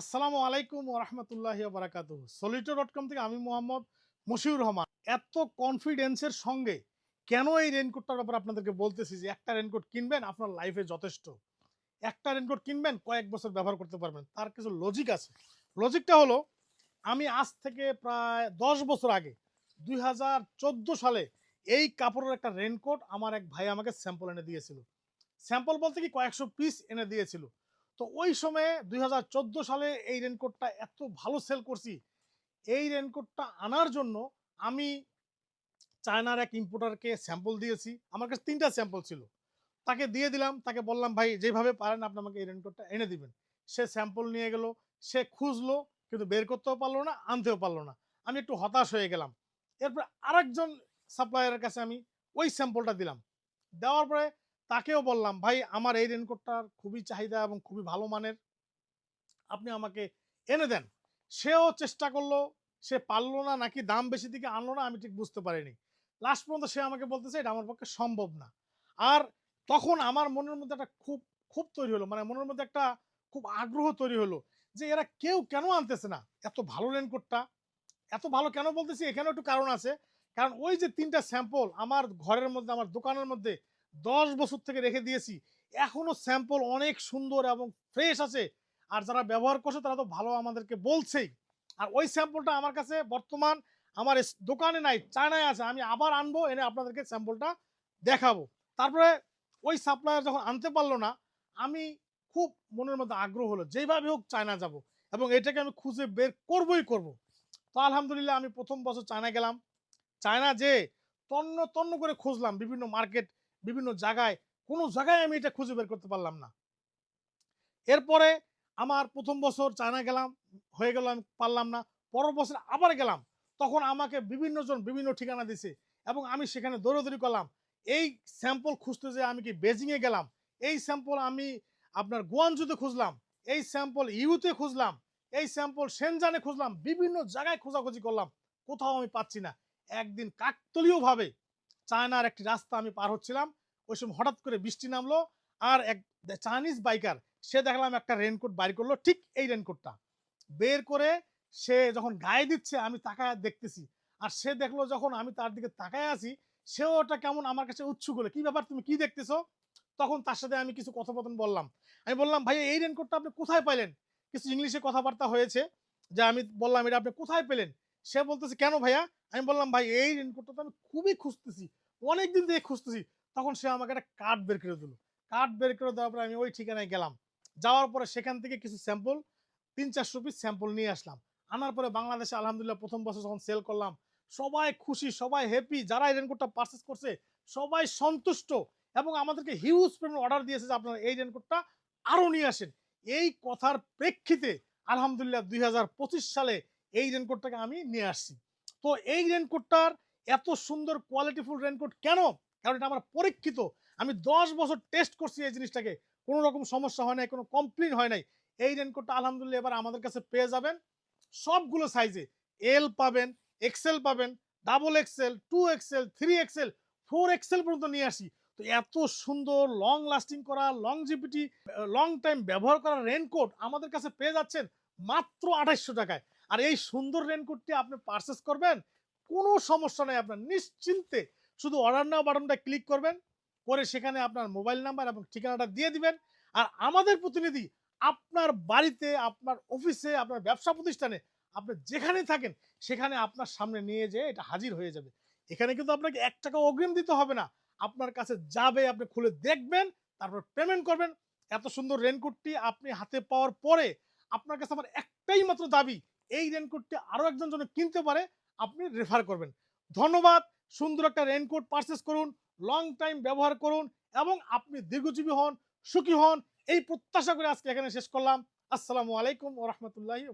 আসসালামু আলাইকুম ওরহমতুল্লাহি বারাকাতু সলিটো ডট কম থেকে আমি মোহাম্মদ মশিউর রহমান। এত কনফিডেন্সের সঙ্গে কেন এই রেনকোটটার ব্যাপারে আপনাদেরকে বলতেছি যে একটা রেনকোট কিনবেন, আপনার লাইফে যথেষ্ট। একটা রেনকোট কিনবেন, কয়েক বছর ব্যবহার করতে পারবেন, তার কিছু লজিক আছে। লজিকটা হলো, আমি আজ থেকে প্রায় দশ বছর আগে, দুই হাজার চোদ্দ সালে এই কাপড়ের একটা রেনকোট আমার এক ভাই আমাকে স্যাম্পল এনে দিয়েছিল। স্যাম্পল বলতে কি কয়েকশো পিস এনে দিয়েছিল। তো ওই সময়ে দুই হাজার চোদ্দ সালে এই রেনকোটটা এত ভালো সেল করছি। এই রেনকোটটা আনার জন্য আমি চায়নার এক ইম্পোর্টারকে স্যাম্পল দিয়েছি। আমার কাছে তিনটা স্যাম্পল ছিল। তাকে দিয়ে দিলাম, তাকে বললাম, ভাই, যেভাবে পারেন আপনি আমাকে এই রেনকোটটা এনে দিবেন। সে স্যাম্পল নিয়ে গেল, সে খুঁজলো, কিন্তু বের করতেও পারল না, আনতেও পারল না। আমি একটু হতাশ হয়ে গেলাম। এরপর আরেকজন সাপ্লায়ারের কাছে আমি ওই স্যাম্পলটা দিলাম। দেওয়ার পরে তাকেও বললাম, ভাই, আমার এই রেনকোটটার খুবই চাহিদা এবং খুবই ভালো মানের। আপনি আমাকে এনে দেন। সেও চেষ্টা করল, সে পারল না, নাকি দাম বেশি দিকে আনলো না, আমি ঠিক বুঝতে পারিনি। লাস্ট পর্যন্ত সে আমাকে বলতেছে, এটা আমার পক্ষে সম্ভব না। আর তখন আমার মনের মধ্যে একটা খুব খুব তৈরি হলো মানে মনের মধ্যে একটা খুব আগ্রহ তৈরি হলো যে এরা কেউ কেন আনতেছে না? এত ভালো রেনকোটটা এত ভালো কেন বলতেছি? এখানেও একটু কারণ আছে। কারণ ওই যে তিনটা স্যাম্পল আমার ঘরের মধ্যে, আমার দোকানের মধ্যে দশ বছর থেকে রেখে দিয়েছি। এখনও স্যাম্পল অনেক সুন্দর এবং ফ্রেশ আছে। আর যারা ব্যবহার করছে, তারা তো ভালো আমাদেরকে বলছেই। আর ওই স্যাম্পলটা আমার কাছে বর্তমান আমার দোকানে নাই, চায়নায় আছে। আমি আবার আনব, এনে আপনাদেরকে স্যাম্পলটা দেখাবো। তারপরে ওই সাপ্লায়ার যখন আনতে পারল না, আমি খুব মনের মধ্যে আগ্রহ হলো যেভাবে হোক চায়না যাব। এবং এটাকে আমি খুঁজে বের করবই করব। তো আলহামদুলিল্লাহ, আমি প্রথম বছর চায়না গেলাম। চায়না যে তন্ন তন্ন করে খুঁজলাম বিভিন্ন মার্কেট বিভিন্ন জায়গায়, কোনো জায়গায় আমি এটা খুঁজে বের করতে পারলাম না। এরপরে আমার প্রথম বছর চায়না গেলাম, হয়ে গেল আমি পারলাম না। পরের বছর আবার গেলাম। তখন আমাকে বিভিন্ন জন বিভিন্ন ঠিকানা দিছে এবং আমি সেখানে দৌড়াদৌড়ি করলাম। এই স্যাম্পল খুঁজতে যে আমি কি বেজিংয়ে গেলাম? এই স্যাম্পল আমি আপনার গোয়ানজুতে খুঁজলাম। এই স্যাম্পল ইউতে খুঁজলাম। এই স্যাম্পল সেনজানে খুঁজলাম। বিভিন্ন জায়গায় খোঁজাখুঁজি করলাম। কোথাও আমি পাচ্ছি না। একদিন কাকতলীয়ভাবে চায়নার একটি রাস্তা আমি পার হচ্ছিলাম। ওই সময় হঠাৎ করে বৃষ্টি নামলো আর এক চাইনিজ বাইকার সে দেখলাম একটা রেনকোট বাইর করল ঠিক এই রেনকোটটা বের করে সে যখন গায়ে দিচ্ছে, আমি তাকায় দেখতেছি। আর সে দেখল যখন আমি তার দিকে তাকায় আছি, সেও ওটা কেমন আমার কাছে উৎসুক হলো। কি ব্যাপার, তুমি কি দেখতেছো? তখন তার সাথে আমি কিছু কথোপকথন বললাম। আমি বললাম ভাই এই রেনকোটটা আপনি কোথায় পাইলেন কিছু ইংলিশে কথাবার্তা হয়েছে, যে আমি বললাম, এটা আপনি কোথায় পেলেন? সে বলতেছে, কেন ভাইয়া? আমি বললাম, ভাই, এই রেনকোটটা তো আমি খুবই খুঁজতেছি। অনেক দিন থেকে খুঁজতেছি। তখন সে আমাকে একটা কার্ড বের করে দিল। কার্ড বের করে দেওয়ার পরে আমি ওই ঠিকানায় গেলাম। যাওয়ার পরে সেখান থেকে কিছু স্যাম্পল তিন চারশো পিস স্যাম্পল নিয়ে আসলাম। আনার পরে বাংলাদেশে আলহামদুলিল্লাহ প্রথম বছর যখন সেল করলাম, সবাই খুশি, সবাই হ্যাপি যারা এই রেনকোটটা পারচেস করছে, সবাই সন্তুষ্ট এবং আমাদেরকে হিউজ পরিমাণ অর্ডার দিয়েছে যে আপনারা এই রেনকোটটা আরও নিয়ে আসেন। এই কথার প্রেক্ষিতে আলহামদুলিল্লাহ দুই হাজার পঁচিশ সালে এই রেনকোটটাকে আমি নিয়ে আসছি। তো এই রেনকোটটার এত সুন্দর কোয়ালিটিফুল রেনকোট কেন? কারণ এটা আমার পরীক্ষিত। আমি দশ বছর টেস্ট করছি এই জিনিসটাকে। কোনো রকম সমস্যা হয় নাই, কোনো কমপ্লেন হয় নাই। এই রেনকোটটা আলহামদুলিল্লাহ এবার আমাদের কাছে পেয়ে যাবেন। সবগুলো সাইজে এল পাবেন এক্সেল পাবেন double XL two XL three XL four XL পর্যন্ত নিয়ে আসি। তো এত সুন্দর লং লাস্টিং করা লং জিপিটি লং টাইম ব্যবহার করা রেনকোট আমাদের কাছে পেয়ে যাচ্ছেন মাত্র আঠাইশশো টাকায়। আর এই সুন্দর রেনকোটটি আপনি পারচেস করবেন, কোনো সমস্যা নেই আপনার। নিশ্চিন্তে শুধু অর্ডার নাও বাটনটা ক্লিক করবেন, করে সেখানে আপনার মোবাইল নাম্বার এবং ঠিকানাটা দিয়ে দিবেন। আর আমাদের প্রতিনিধি আপনার বাড়িতে, আপনার অফিসে আপনার ব্যবসা প্রতিষ্ঠানে, আপনি যেখানে থাকেন, সেখানে আপনার সামনে নিয়ে যেয়ে এটা হাজির হয়ে যাবে। এখানে কিন্তু আপনাকে এক টাকা অগ্রিম দিতে হবে না। আপনার কাছে যাবে, আপনি খুলে দেখবেন, তারপর পেমেন্ট করবেন। এত সুন্দর রেনকোটটি আপনি হাতে পাওয়ার পরে আপনার কাছে আমার একটাই মাত্র দাবি, এই রেনকোটটি আরও একজন যেন কিনতে পারে, আপনি রেফার করবেন। ধন্যবাদ। সুন্দর একটা রেনকোট পারচেস করুন লং টাইম ব্যবহার করুন এবং আপনি দীর্ঘজীবী হন, সুখী হন, এই প্রত্যাশা করে আজকে এখানে শেষ করলাম। আসসালামু আলাইকুম ও রহমতুল্লাহি